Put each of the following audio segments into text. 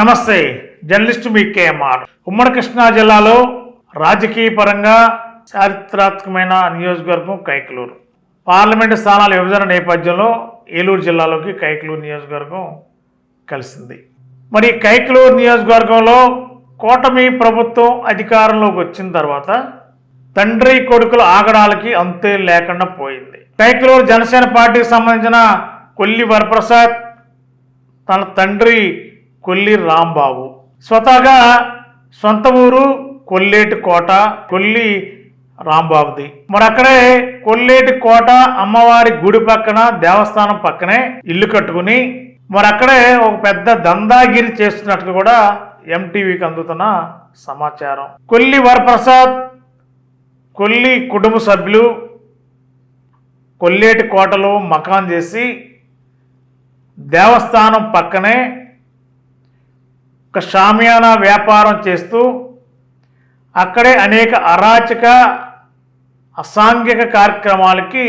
నమస్తే జర్నలిస్ట్ మీ కేఎంఆర్. ఉమ్మడి కృష్ణా జిల్లాలో రాజకీయ పరంగా చారిత్రాత్మకమైన నియోజకవర్గం కైకలూరు. పార్లమెంటు స్థానాల విభజన నేపథ్యంలో ఏలూరు జిల్లాలోకి కైకలూరు నియోజకవర్గం కలిసింది. మరి ఈ కైకలూరు నియోజకవర్గంలో కూటమి ప్రభుత్వం అధికారంలోకి వచ్చిన తర్వాత తండ్రి కొడుకుల ఆగడాలకి అంతే లేకుండా పోయింది. కైకలూరు జనసేన పార్టీకి సంబంధించిన కొల్లి వరప్రసాద్ తన తండ్రి కొల్లి రాంబాబు. స్వతహాగా సొంత ఊరు కొల్లేటి కోట కొల్లి రాంబాబుది. మరి అక్కడే కొల్లేటి కోట అమ్మవారి గుడి పక్కన దేవస్థానం పక్కనే ఇల్లు కట్టుకుని మరి అక్కడే ఒక పెద్ద దందాగిరి చేస్తున్నట్లు కూడా ఎంటీవీకి అందుతున్న సమాచారం. కొల్లి వరప్రసాద్ కొల్లి కుటుంబ సభ్యులు కొల్లేటి కోటలో మకాన్ చేసి దేవస్థానం పక్కనే ఒక షామియానా వ్యాపారం చేస్తూ అక్కడే అనేక అరాచక అసాంఘిక కార్యక్రమాలకి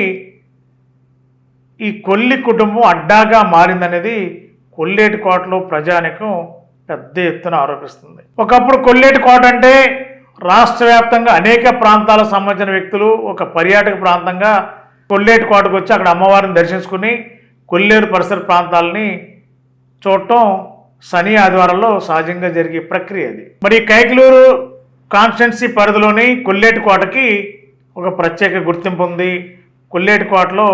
ఈ కొల్లి కుటుంబం అడ్డాగా మారిందనేది కొల్లేటి కోటలో ప్రజానికం పెద్ద ఎత్తున ఆరోపిస్తుంది. ఒకప్పుడు కొల్లేటి కోట అంటే రాష్ట్ర వ్యాప్తంగా అనేక ప్రాంతాలకు సంబంధించిన వ్యక్తులు ఒక పర్యాటక ప్రాంతంగా కొల్లేటి కోటకు వచ్చి అక్కడ అమ్మవారిని దర్శించుకుని కొల్లేరు పరిసర ప్రాంతాలని చూడటం శని ఆదివారంలో సహజంగా జరిగే ప్రక్రియ అది. మరి కైకలూరు కాన్స్టెన్సీ పరిధిలోని కొల్లేటి కోటకి ఒక ప్రత్యేక గుర్తింపు ఉంది. కొల్లేటి కోటలో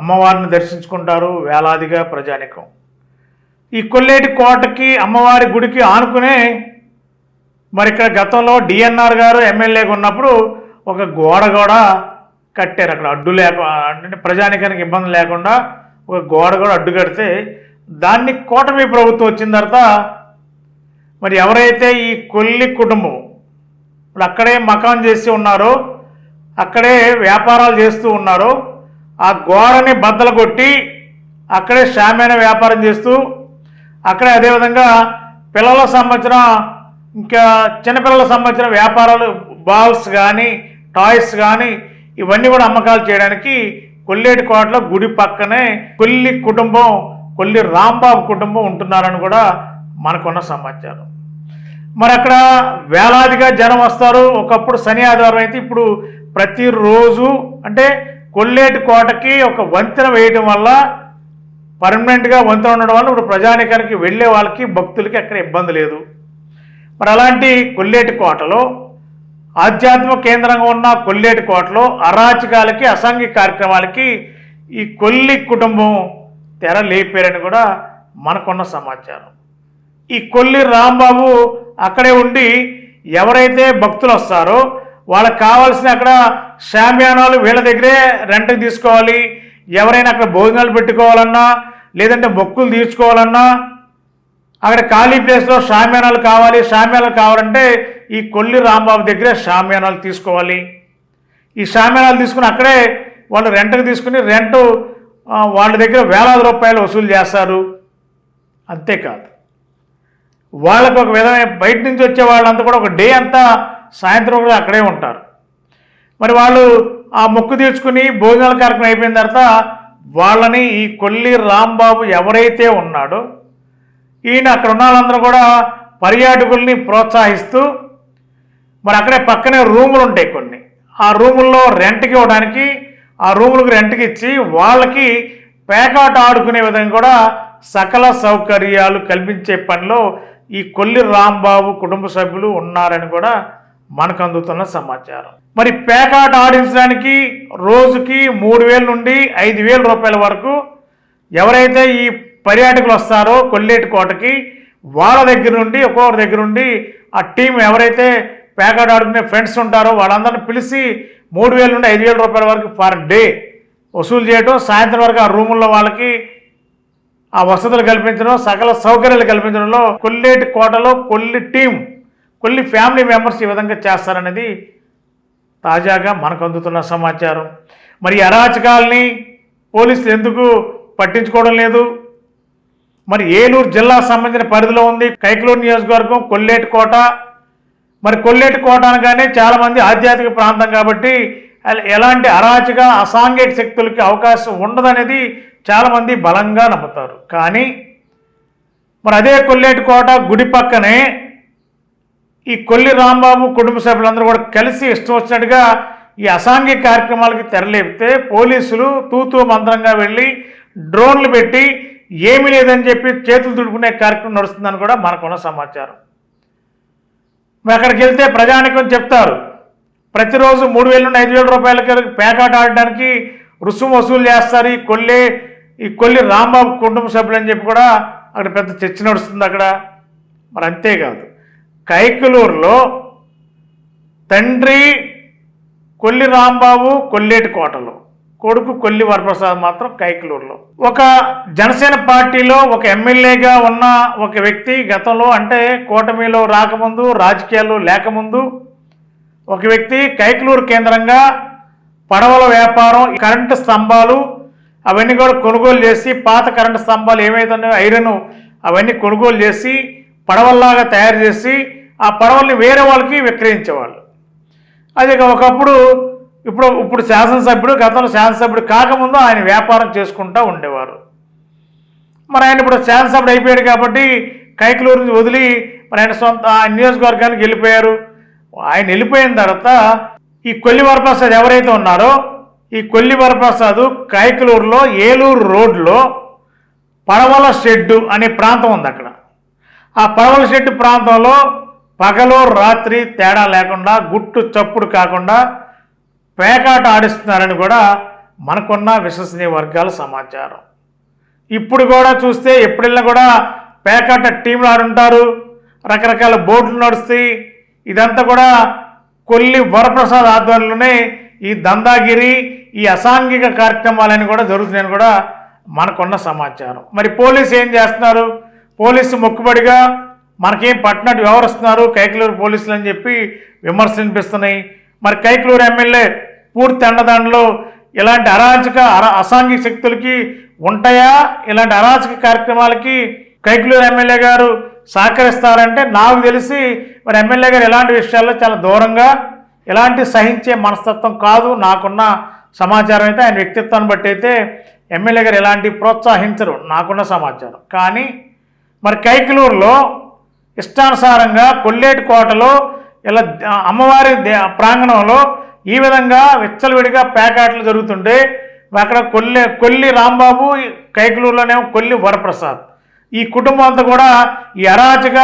అమ్మవారిని దర్శించుకుంటారు వేలాదిగా ప్రజానికం. ఈ కొల్లేటి కోటకి అమ్మవారి గుడికి ఆనుకునే మరి ఇక్కడ గతంలో డిఎన్ఆర్ గారు ఎమ్మెల్యేగా ఉన్నప్పుడు ఒక గోడ కూడా కట్టారు అక్కడ. అడ్డు లేక అంటే ప్రజానికానికి ఇబ్బంది లేకుండా ఒక గోడ కూడా అడ్డు కడితే దాన్ని కూటమి ప్రభుత్వం వచ్చిన తర్వాత మరి ఎవరైతే ఈ కొల్లి కుటుంబం ఇప్పుడు అక్కడే మకాం చేసి ఉన్నారో అక్కడే వ్యాపారాలు చేస్తూ ఉన్నారో ఆ గోడని బద్దలు కొట్టి అక్కడే షామైన వ్యాపారం చేస్తూ అక్కడే అదేవిధంగా పిల్లలకు సంబంధించిన ఇంకా చిన్నపిల్లలకు సంబంధించిన వ్యాపారాలు బాల్స్ కానీ టాయ్స్ కానీ ఇవన్నీ కూడా అమ్మకాలు చేయడానికి కొల్లేటి కోటలో గుడి పక్కనే కొల్లి కుటుంబం కొల్లి రాంబాబు కుటుంబం ఉంటున్నారని కూడా మనకున్న సమాచారం. మరి అక్కడ వేలాదిగా జనం వస్తారు. ఒకప్పుడు శని ఆదివారం అయితే ఇప్పుడు ప్రతిరోజు అంటే కొల్లేటి కోటకి ఒక వంతెన వేయడం వల్ల పర్మనెంట్గా వంతెన ఉండడం వల్ల ఇప్పుడు ప్రజానికానికి వెళ్ళే వాళ్ళకి భక్తులకి అక్కడ ఇబ్బంది లేదు. మరి అలాంటి కొల్లేటి కోటలో ఆధ్యాత్మిక కేంద్రంగా ఉన్న కొల్లేటి కోటలో అరాచకాలకి అసాంఘిక కార్యక్రమాలకి ఈ కొల్లి కుటుంబం తెర లేపారని కూడా మనకున్న సమాచారం. ఈ కొల్లి రాంబాబు అక్కడే ఉండి ఎవరైతే భక్తులు వస్తారో వాళ్ళకి కావాల్సిన అక్కడ శామ్యానాలు వీళ్ళ దగ్గరే రెంట్కి తీసుకోవాలి. ఎవరైనా అక్కడ భోజనాలు పెట్టుకోవాలన్నా లేదంటే మొక్కులు తీర్చుకోవాలన్నా అక్కడ ఖాళీ ప్లేస్లో షామ్యానాలు కావాలి షామ్యానాలు కావాలంటే ఈ కొల్లి రాంబాబు దగ్గరే షామ్యానాలు తీసుకోవాలి. ఈ షామ్యానాలు తీసుకుని అక్కడే వాళ్ళు రెంట్కి తీసుకుని రెంట్ వాళ్ళ దగ్గర వేలాది రూపాయలు వసూలు చేస్తారు. అంతేకాదు. వాళ్ళకు ఒక విధమైన బయట నుంచి వచ్చే వాళ్ళంతా కూడా ఒక డే అంతా సాయంత్రం కూడా అక్కడే ఉంటారు. మరి వాళ్ళు ఆ మొక్కు తీర్చుకుని భోజనాల కార్యక్రమం అయిపోయిన తర్వాత వాళ్ళని ఈ కొల్లి రాంబాబు ఎవరైతే ఉన్నాడో ఈయన అక్కడ ఉన్న వాళ్ళందరూ కూడా పర్యాటకుల్ని ప్రోత్సహిస్తూ మరి అక్కడే పక్కనే రూములు ఉంటాయి కొన్ని. ఆ రూముల్లో రెంట్కి ఇవ్వడానికి ఆ రూములకు రెంట్కి ఇచ్చి వాళ్ళకి పేకాట ఆడుకునే విధంగా కూడా సకల సౌకర్యాలు కల్పించే పనిలో ఈ కొల్లి రాంబాబు కుటుంబ సభ్యులు ఉన్నారని కూడా మనకు అందుతున్న సమాచారం. మరి పేకాట ఆడించడానికి రోజుకి మూడు వేల నుండి ఐదు వేల రూపాయల వరకు ఎవరైతే ఈ పర్యాటకులు వస్తారో కొల్లేటి కోటకి వాళ్ళ దగ్గర నుండి ఒక్కొక్కరి దగ్గర నుండి ఆ టీం ఎవరైతే పేకాట ఆడుకునే ఫ్రెండ్స్ ఉంటారో వాళ్ళందరిని పిలిచి మూడు వేల నుండి ఐదు వేల రూపాయల వరకు పర్ డే వసూలు చేయడం సాయంత్రం వరకు ఆ రూముల్లో వాళ్ళకి ఆ వసతులు కల్పించడం సకల సౌకర్యాలు కల్పించడంలో కొల్లేటి కోటలో Kolli team Kolli family members ఈ విధంగా చేస్తారనేది తాజాగా మనకు అందుతున్న సమాచారం. మరి అరాచకాల్ని పోలీసులు ఎందుకు పట్టించుకోవడం లేదు? మరి ఏలూరు జిల్లా సంబంధించిన పరిధిలో ఉంది కైకలూరు నియోజకవర్గం కొల్లేటి కోట. మరి కొల్లేటి కోట అనగానే చాలామంది ఆధ్యాత్మిక ప్రాంతం కాబట్టి ఎలాంటి అరాచక అసాంఘిక శక్తులకి అవకాశం ఉండదనేది చాలామంది బలంగా నమ్ముతారు. కానీ మరి అదే కొల్లేటి కోట గుడి పక్కనే ఈ కొల్లి రాంబాబు కుటుంబ సభ్యులందరూ కూడా కలిసి ఇష్టం వచ్చినట్టుగా ఈ అసాంఘిక కార్యక్రమాలకి తెరలేపితే పోలీసులు తూతూ మంత్రంగా వెళ్ళి డ్రోన్లు పెట్టి ఏమీ లేదని చెప్పి చేతులు తుడుకునే కార్యక్రమం నడుస్తుందని కూడా మనకున్న సమాచారం. అక్కడికి వెళ్తే ప్రజానికం చెప్తారు. ప్రతిరోజు మూడు వేల నుండి ఐదు వేల రూపాయలకి పేకాట ఆడడానికి రుసుము వసూలు చేస్తారు. ఈ కొల్లి ఈ కొల్లి రాంబాబు కుటుంబ సభ్యులు అని చెప్పి కూడా అక్కడ పెద్ద చర్చ నడుస్తుంది అక్కడ. మరి అంతేకాదు కైకలూరులో తండ్రి కొల్లి రాంబాబు కొల్లేటి కోటలో కొడుకు కొల్లి వరప్రసాద్ మాత్రం కైకలూరులో. ఒక జనసేన పార్టీలో ఒక ఎమ్మెల్యేగా ఉన్న ఒక వ్యక్తి గతంలో అంటే కూటమిలో రాకముందు రాజకీయాలు లేకముందు ఒక వ్యక్తి కైకలూరు కేంద్రంగా పడవల వ్యాపారం కరెంటు స్తంభాలు అవన్నీ కూడా కొనుగోలు చేసి పాత కరెంటు స్తంభాలు ఏమైతున్నాయో ఐరన్ అవన్నీ కొనుగోలు చేసి పడవల్లాగా తయారు చేసి ఆ పడవల్ని వేరే వాళ్ళకి విక్రయించేవాళ్ళు. అది ఒకప్పుడు ఇప్పుడు ఇప్పుడు శాసనసభ్యుడు గతంలో శాసనసభ్యుడు కాకముందు ఆయన వ్యాపారం చేసుకుంటూ ఉండేవారు. మరి ఆయన ఇప్పుడు శాసనసభ్యుడు అయిపోయాడు కాబట్టి కైకలూరు నుంచి వదిలి మరి ఆయన సొంత ఆయన నియోజకవర్గానికి వెళ్ళిపోయారు. ఆయన వెళ్ళిపోయిన తర్వాత ఈ కొల్లి వరప్రసాద్ ఎవరైతే ఉన్నారో ఈ కొల్లి వరప్రసాద్ కైకలూరులో ఏలూరు రోడ్లో పడవల షెడ్డు అనే ప్రాంతం ఉంది అక్కడ. ఆ పడవల షెడ్డు ప్రాంతంలో పగలో రాత్రి తేడా లేకుండా గుట్టు చప్పుడు కాకుండా పేకాట ఆడిస్తున్నారని కూడా మనకున్న విశ్వసనీయ వర్గాల సమాచారం. ఇప్పుడు కూడా చూస్తే ఎప్పుడైనా కూడా పేకాట టీంలు ఆడుంటారు రకరకాల బోర్డులు నడుస్తాయి. ఇదంతా కూడా కొల్లి వరప్రసాద్ ఆధ్వర్యంలోనే ఈ దందాగిరి ఈ అసాంఘిక కార్యక్రమాలని కూడా జరుగుతున్నాయని కూడా మనకున్న సమాచారం. మరి పోలీసు ఏం చేస్తున్నారు? పోలీసు మొక్కుబడిగా మనకేం పట్టినట్టు వ్యవహరిస్తున్నారు? కైకలూరు పోలీసులు అని చెప్పి విమర్శలు వినిపిస్తున్నాయి. మరి కైకలూరు ఎమ్మెల్యే పూర్తి అండదండలు ఇలాంటి అరాచక అర అసాంఘిక శక్తులకి ఉంటాయా? ఇలాంటి అరాచక కార్యక్రమాలకి కైకులూరు ఎమ్మెల్యే గారు సహకరిస్తారంటే నాకు తెలిసి మరి ఎమ్మెల్యే గారు ఎలాంటి విషయాల్లో చాలా దూరంగా ఎలాంటి సహించే మనస్తత్వం కాదు. నాకున్న సమాచారం అయితే ఆయన వ్యక్తిత్వాన్ని బట్టి అయితే ఎమ్మెల్యే గారు ఎలాంటి ప్రోత్సహించరు. నాకున్న సమాచారం. కానీ మరి కైకలూరులో ఇష్టానుసారంగా కొల్లేటి కోటలో ఇలా అమ్మవారి దే- ప్రాంగణంలో ఈ విధంగా విచ్చలవిడిగా పేకాటలు జరుగుతుంటే అక్కడ కొల్లి కొల్లి రాంబాబు కైకలూరులోనేమో కొల్లి వరప్రసాద్. ఈ కుటుంబం అంతా కూడా ఈ అరాచక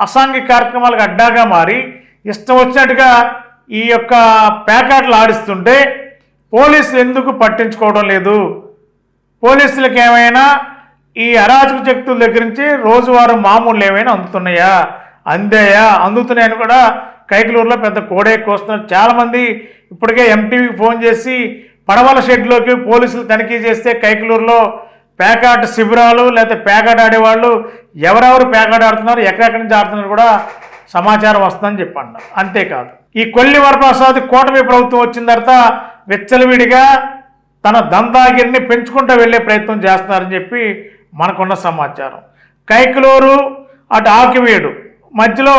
అసాంఘిక కార్యక్రమాలకు అడ్డాగా మారి ఇష్టం వచ్చినట్టుగా ఈ యొక్క పేకాటలు ఆడిస్తుంటే పోలీసులు ఎందుకు పట్టించుకోవడం లేదు? పోలీసులకు ఏమైనా ఈ అరాచక శక్తుల దగ్గర నుంచి రోజువారు మామూలు ఏమైనా అందుతున్నాయా? అందాయా? అందుతున్నాయని కూడా కైకలూరులో పెద్ద కోడే కోస్తున్నారు. చాలామంది ఇప్పటికే ఎంటీవీకి ఫోన్ చేసి పడవల షెడ్లోకి పోలీసులు తనిఖీ చేస్తే కైకలూరులో పేకాట శిబిరాలు లేకపోతే పేకాట ఆడేవాళ్ళు ఎవరెవరు పేకాట ఆడుతున్నారు ఎక్కడెక్కడి నుంచి ఆడుతున్నారు కూడా సమాచారం వస్తుందని చెప్పండి అంతేకాదు. ఈ కొల్లి వరప్రసాద్ కూటమి ప్రభుత్వం వచ్చిన తర్వాత విచ్చలవిడిగా తన దందాగిరిని పెంచుకుంటూ వెళ్ళే ప్రయత్నం చేస్తున్నారని చెప్పి మనకున్న సమాచారం. కైకలూరు అటు ఆకివీడు. మధ్యలో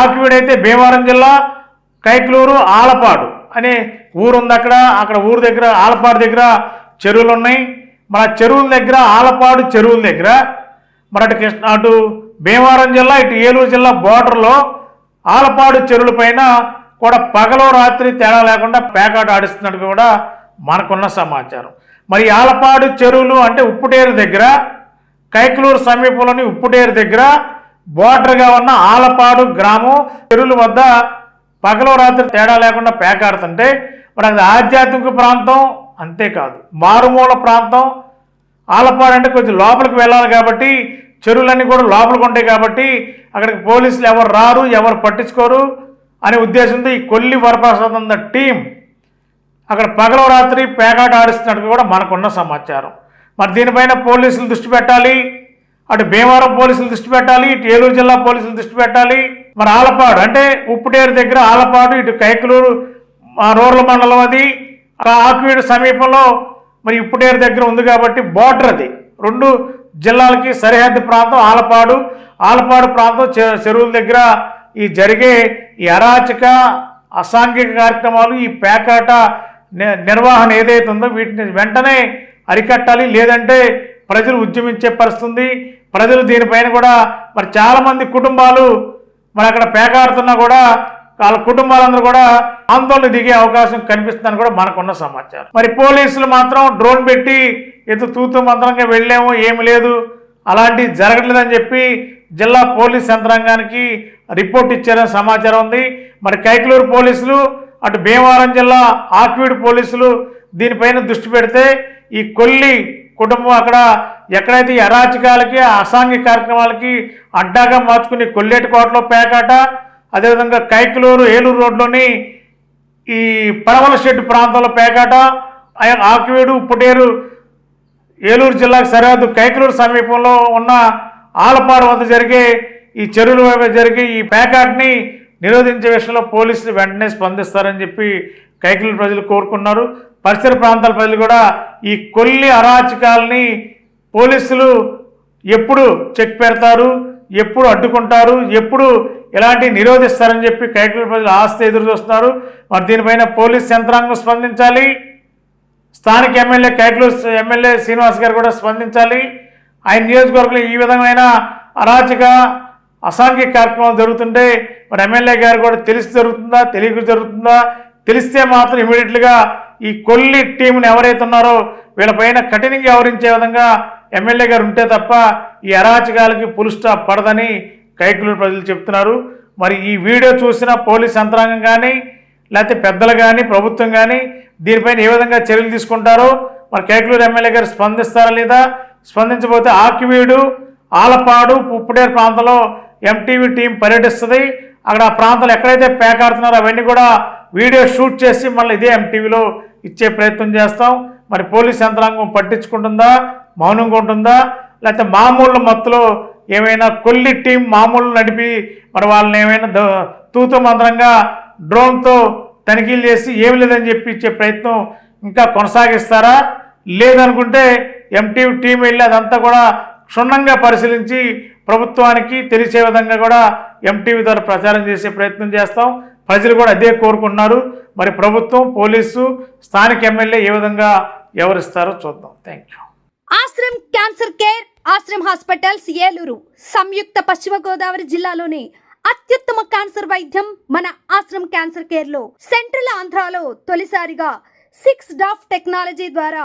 ఆకివీడు అయితే భీమవరం జిల్లా కైకలూరు ఆలపాడు. అనే ఊరు ఉంది అక్కడ. అక్కడ ఊరు దగ్గర ఆలపాడు దగ్గర చెరువులు ఉన్నాయి మన చెరువుల దగ్గర ఆలపాడు చెరువుల దగ్గర మరి అటు కృష్ణ అటు భీమవరం జిల్లా ఇటు ఏలూరు జిల్లా బోర్డర్లో ఆలపాడు చెరువుల పైన కూడా పగలో రాత్రి తేడా లేకుండా పేకాట ఆడిస్తున్నట్టు కూడా మనకున్న సమాచారం. మరి ఆలపాడు చెరువులు అంటే ఉప్పుటేరు దగ్గర కైకలూరు సమీపంలోని ఉప్పుటేరు దగ్గర బోర్డర్గా ఉన్న ఆలపాడు గ్రామం చెరువుల వద్ద పగలో రాత్రి తేడా లేకుండా పేకాడుతుంటే మరి అది ఆధ్యాత్మిక ప్రాంతం అంతేకాదు. మారుమూల ప్రాంతం ఆలపాడు అంటే కొంచెం లోపలికి వెళ్ళాలి కాబట్టి చెరువులన్నీ కూడా లోపలికి ఉంటాయి కాబట్టి అక్కడికి పోలీసులు ఎవరు రారు ఎవరు పట్టించుకోరు అనే ఉద్దేశంతో ఈ కొల్లి వరప్రసాద్ అన్న టీం అక్కడ పగల రాత్రి పేకాట ఆడిస్తున్నట్టు కూడా మనకున్న సమాచారం. మరి దీనిపైన పోలీసులు దృష్టి పెట్టాలి అటు భీమవరం పోలీసులు దృష్టి పెట్టాలి ఇటు ఏలూరు జిల్లా పోలీసులు దృష్టి పెట్టాలి మరి ఆలపాడు అంటే ఉప్పుటేరు దగ్గర ఆలపాడు ఇటు కైకలూరు ఆ, రూరల్ మండలం అది. ఆకువీడు సమీపంలో మరి ఉప్పుటేరు దగ్గర ఉంది కాబట్టి బోర్డర్ అది. రెండు జిల్లాలకి సరిహద్దు ప్రాంతం ఆలపాడు. ఆలపాడు ప్రాంతం చె- చెరువుల దగ్గర ఈ జరిగే ఈ అరాచక అసాంఘిక కార్యక్రమాలు ఈ పేకాట ని- నిర్వహణ ఏదైతే ఉందో వీటిని వెంటనే అరికట్టాలి. లేదంటే ప్రజలు ఉద్యమించే పరిస్థితుంది. ప్రజలు దీనిపైన కూడా మరి చాలామంది కుటుంబాలు మరి అక్కడ పేకాడుతున్నా కూడా వాళ్ళ కుటుంబాలందరూ కూడా ఆందోళన దిగే అవకాశం కనిపిస్తుందని కూడా మనకున్న సమాచారం. మరి పోలీసులు మాత్రం డ్రోన్ పెట్టి ఎత్తు తూతు మంత్రంగా వెళ్ళాము ఏమి లేదు. అలాంటి జరగట్లేదని చెప్పి జిల్లా పోలీస్ యంత్రాంగానికి రిపోర్ట్ ఇచ్చారని సమాచారం ఉంది. మరి కైకలూరు పోలీసులు అటు భీమవరం జిల్లా ఆక్వీడ్ పోలీసులు దీనిపైన దృష్టి పెడితే ఈ కొల్లి కుటుంబం అక్కడ ఎక్కడైతే అరాచకాలకి అసాంఘిక కార్యక్రమాలకి అడ్డాగా మార్చుకుని కొల్లేటికోటలో పేకాట అదేవిధంగా కైకలూరు ఏలూరు రోడ్లోని ఈ పడవల షెడ్ ప్రాంతంలో పేకాట ఆకివేడు పుటేరు ఏలూరు జిల్లాకు సరిహద్దు కైకలూరు సమీపంలో ఉన్న ఆలపాడు వద్ద జరిగే ఈ చెరువుల వైపు జరిగే ఈ పేకాట్ని నిరోధించే విషయంలో పోలీసులు వెంటనే స్పందిస్తారని చెప్పి కైకులూరు ప్రజలు కోరుకున్నారు. పరిసర ప్రాంతాల ప్రజలు కూడా ఈ కొల్లి అరాచకాలని పోలీసులు ఎప్పుడు చెక్ పెడతారు ఎప్పుడు అడ్డుకుంటారు ఎప్పుడు ఇలాంటి నిరోధిస్తారని చెప్పి కైకలూరు ప్రజలు ఆస్తి ఎదురు చూస్తున్నారు. మరి దీనిపైన పోలీస్ యంత్రాంగం స్పందించాలి. స్థానిక ఎమ్మెల్యే కైట్లూరు ఎమ్మెల్యే శ్రీనివాస్ గారు కూడా స్పందించాలి. ఆయన నియోజకవర్గంలో ఈ విధమైన అరాచక అసాంఘిక కార్యక్రమాలు జరుగుతుంటే మరి ఎమ్మెల్యే గారు కూడా తెలిసి జరుగుతుందా తెలియక జరుగుతుందా తెలిస్తే మాత్రం ఇమీడియట్గా ఈ కొల్లి టీంని ఎవరైతే ఉన్నారో వీళ్ళపైన కఠినంగా వ్యవహరించే విధంగా ఎమ్మెల్యే గారు ఉంటే తప్ప ఈ అరాచకాలకి పులు స్టాప్ పడదని కైకులూరు ప్రజలు చెప్తున్నారు. మరి ఈ వీడియో చూసిన పోలీస్ యంత్రాంగం కానీ లేకపోతే పెద్దలు కానీ ప్రభుత్వం కానీ దీనిపైన ఏ విధంగా చర్యలు తీసుకుంటారో మరి కేకలూరు ఎమ్మెల్యే గారు స్పందిస్తారా లేదా? స్పందించబోతే ఆకివీడు ఆలపాడు పుప్పుడేరు ప్రాంతంలో ఎంటీవీ టీం పర్యటిస్తుంది. అక్కడ ఆ ప్రాంతాలు ఎక్కడైతే పేకాడుతున్నారో అవన్నీ కూడా వీడియో షూట్ చేసి మళ్ళీ ఇదే ఎంటీవీలో ఇచ్చే ప్రయత్నం చేస్తాం. మరి పోలీస్ యంత్రాంగం పట్టించుకుంటుందా? మౌనంగా ఉంటుందా? లేకపోతే మామూలు మత్తులో ఏమైనా కొల్లి టీం మామూలు నడిపి మరి వాళ్ళని ఏమైనా ద- తూతు మంత్రంగా డ్రోన్తో తనిఖీలు చేసి ఏమి లేదని చెప్పి ఇచ్చే ప్రయత్నం ఇంకా కొనసాగిస్తారా? లేదనుకుంటే ఎంటీవీ టీం వెళ్ళి అదంతా కూడా క్షుణ్ణంగా పరిశీలించి ప్రభుత్వానికి తెలిసే విధంగా కూడా ఎంటీవీ ద్వారా ప్రచారం చేసే ప్రయత్నం చేస్తాం. ప్రజలు కూడా అదే కోరుకుంటున్నారు. మరి ప్రభుత్వం పోలీసు స్థానిక ఎమ్మెల్యే ఏ విధంగా ఎవరిస్తారో చూద్దాం. Thank you Ashram cancer care Ashram hospitals Eluru సంయుక్త పశ్చిమ గోదావరి జిల్లాలోని అత్యుత్తమ క్యాన్సర్ వైద్యం మన ఆశ్రమ్ క్యాన్సర్ కేర్లో సెంట్రల్ ఆంధ్రాలో తొలిసారిగా సిక్స్ డాఫ్ టెక్నాలజీ ద్వారా